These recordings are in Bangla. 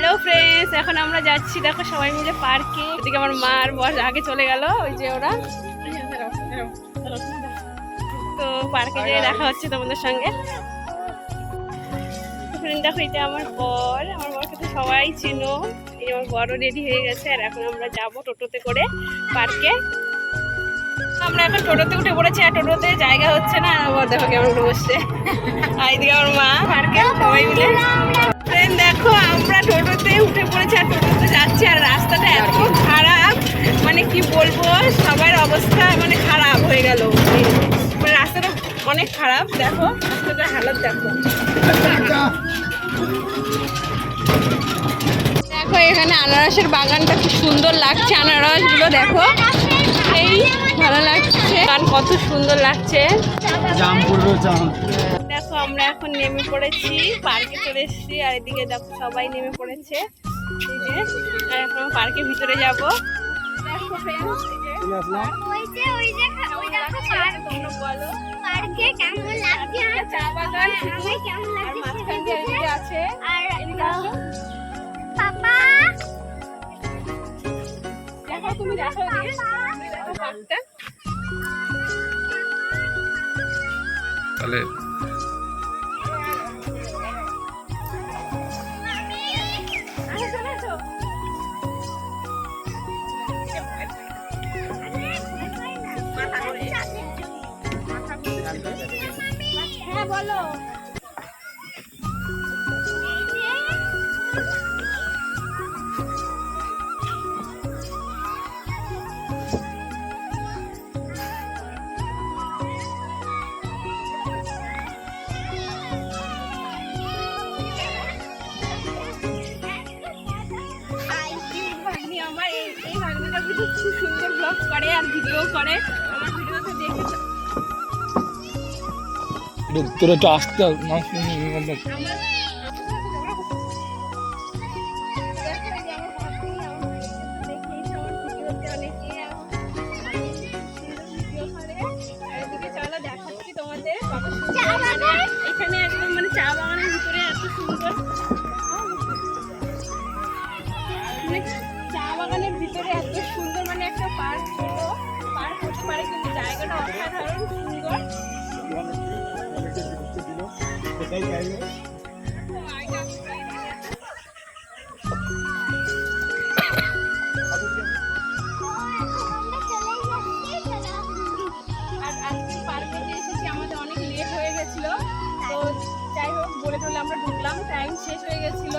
হ্যালো ফ্রেন্ডস এখন আমরা যাচ্ছি, দেখো সবাই মিলে পার্কে। এদিকে আমার মা আর বর আগে চলে গেল, ওই যে ওরা। তো পার্কে যেয়ে দেখা হচ্ছে তোমাদের সঙ্গে। ফ্রেন্ড দেখো, এটা আমার বর। আমার বরকে তো সবাই চিনো। এই আমার বড় রেডি হয়ে গেছে, আর এখন আমরা যাব টোটোতে করে পার্কে। আমরা এখন টোটোতে উঠে পড়েছি, আর টোটোতে জায়গা হচ্ছে না। বর, দেখো কেমন বসছে আর এদিকে আমার মা পার্কে, সবাই মিলে। ফ্রেন্ড দেখো আমরা টোটোতে উঠে পড়েছি আর টোটোতে যাচ্ছি আর রাস্তাটা এত খারাপ মানে কি বলব সবার অবস্থা মানে খারাপ হয়ে গেল। মানে রাস্তাটা অনেক খারাপ দেখো রাস্তাটার হালত দেখো। দেখো এখানে আনারসের বাগানটা খুব সুন্দর লাগছে আনারসগুলো দেখো। এই ভালো লাগছে। গান কত সুন্দর লাগছে। দেখো আমরা এখন নেমে পড়েছি পার্কে চলে এসেছি আর এদিকে দেখো সবাই নেমে পড়েছে। আর এখন পার্কের ভিতরে যাব। দেখো friends, এই যে। park। ওই যে ওই যে খা- ওই দেখো পার্ক। তোমরা বলো পার্কে কেমন লাগছে? একটা চা বাগান। আমার কেমন আর লাগছে মাঝখান দিয়ে এদিকে আছে। আর এদিকে আসো। পাপা দেখো তুমি দেখো দেখো পার্কটা। তাহলে হ্যাঁ আমার এই এই ভাগ্নিটা কিন্তু খুব সুন্দর ব্লগ করে আর ভিডিও করে আমার ভিডিওতে দেখে তোর একটু আসতে আমার অসাধারণ আর আজকে এসেছি আমাদের অনেক লেট হয়ে গেছিল তো যাই হোক, বলে টলে আমরা ঢুকলাম। টাইম শেষ হয়ে গেছিল।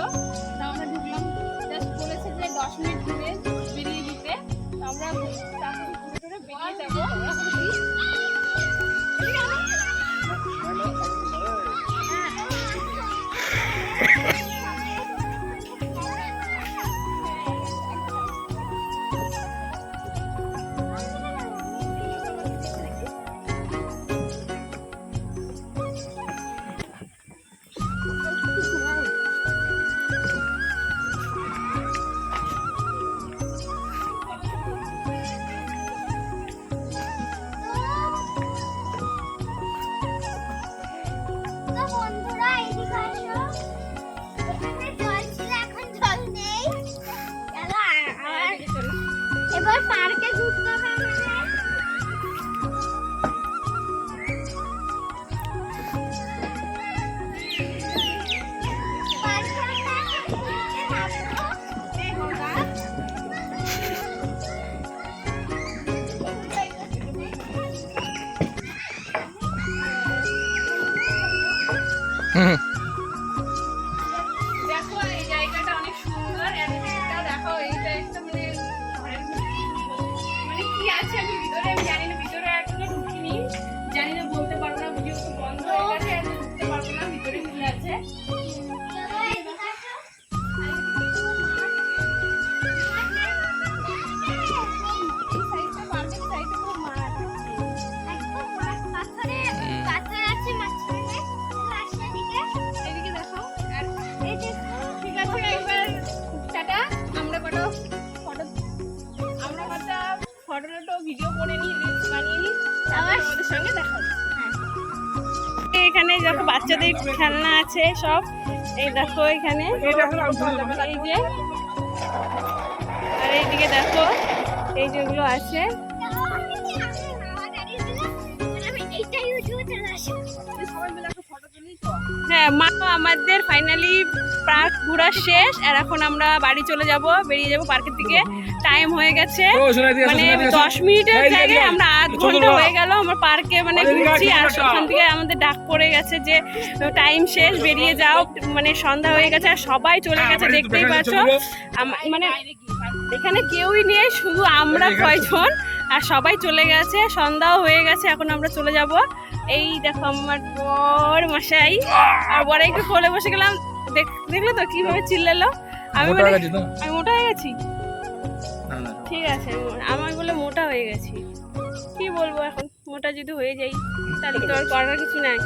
পার্কে ঘুরতে হবে ভিডিও করে নিই রিলস বানিয়ে নিই আবার আমাদের সঙ্গে দেখা হচ্ছে এখানে যখন বাচ্চাদের খেলনা আছে সব। এই দেখো এখানে। এই যে। আর এইদিকে দেখো এই যেগুলো আছে। এইটাই ইউটিউবে চলে আসে। হ্যাঁ মা আমাদের ফাইনালি পার্ক ঘোরা শেষ আর এখন আমরা বাড়ি চলে যাব বেরিয়ে যাব পার্কের দিকে। টাইম হয়ে গেছে। মানে দশ মিনিটের জায়গায় আমরা আধ ঘণ্টা হয়ে গেল আমরা পার্কে মানে ঘুরছি আর সেখান থেকে আমাদের ডাক পড়ে গেছে যে টাইম শেষ বেরিয়ে যাও মানে সন্ধ্যা হয়ে গেছে আর সবাই চলে গেছে দেখতেই পাচ্ছ। মানে এখানে কেউই নেই শুধু আমরা কয়জন আর সবাই চলে গেছে সন্ধ্যাও হয়ে গেছে এখন আমরা চলে যাব। এই দেখো আমার বর মশাই। আর বড় একটু কোলে বসে গেলাম। দেখ- দেখলে তো কীভাবে চিল্লালো? আমি মানে আমি মোটা হয়ে গেছি? ঠিক আছে আমার বলে মোটা হয়ে গেছি। কি বলব এখন? মোটা যদি হয়ে যাই তাহলে তো আর করার কিছু নাই।